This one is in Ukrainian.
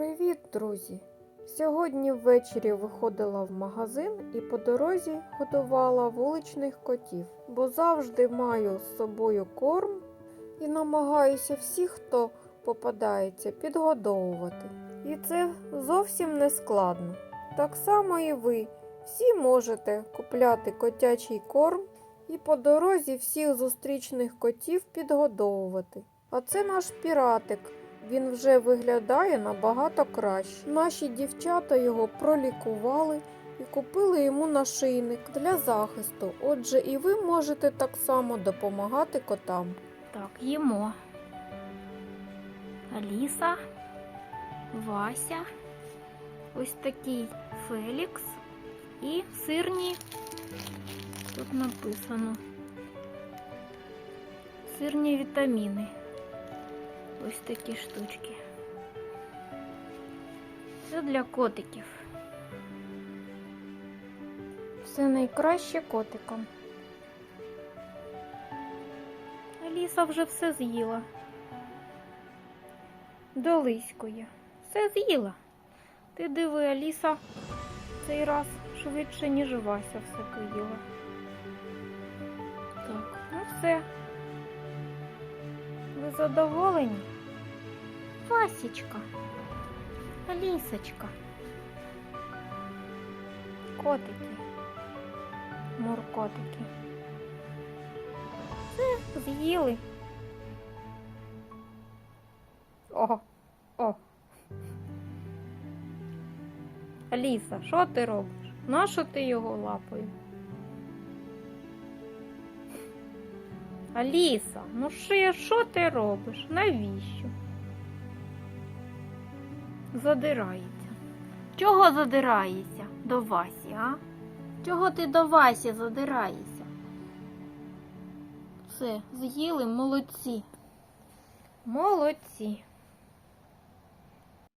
Привіт, друзі! Сьогодні ввечері виходила в магазин і по дорозі годувала вуличних котів, бо завжди маю з собою корм і намагаюся всіх, хто попадається, підгодовувати. І це зовсім не складно. Так само і ви всі можете купляти котячий корм і по дорозі всіх зустрічних котів підгодовувати. А це наш піратик. Він вже виглядає набагато краще. Наші дівчата його пролікували і купили йому нашийник для захисту. Отже, і ви можете так само допомагати котам. Так, їмо. Аліса, Вася, ось такий Фелікс і сирні. Тут написано. Сирні вітаміни. Ось такі штучки. Це для котиків. Все найкраще котикам. Аліса вже все з'їла. Долиськує. Все з'їла. Ти диви, Аліса цей раз швидше, ніж Вася все поїла. Так, ну все. Ви задоволені? Васічка. Алісочка. Котики. Муркотики. Все, з'їли. О, о. Аліса, що ти робиш? Нащо ти його лапою? Аліса, ну що ти робиш? Навіщо? Задирається. Чого задираєшся до Васі, а? Чого ти до Васі задираєшся? Все, з'їли молодці. Молодці.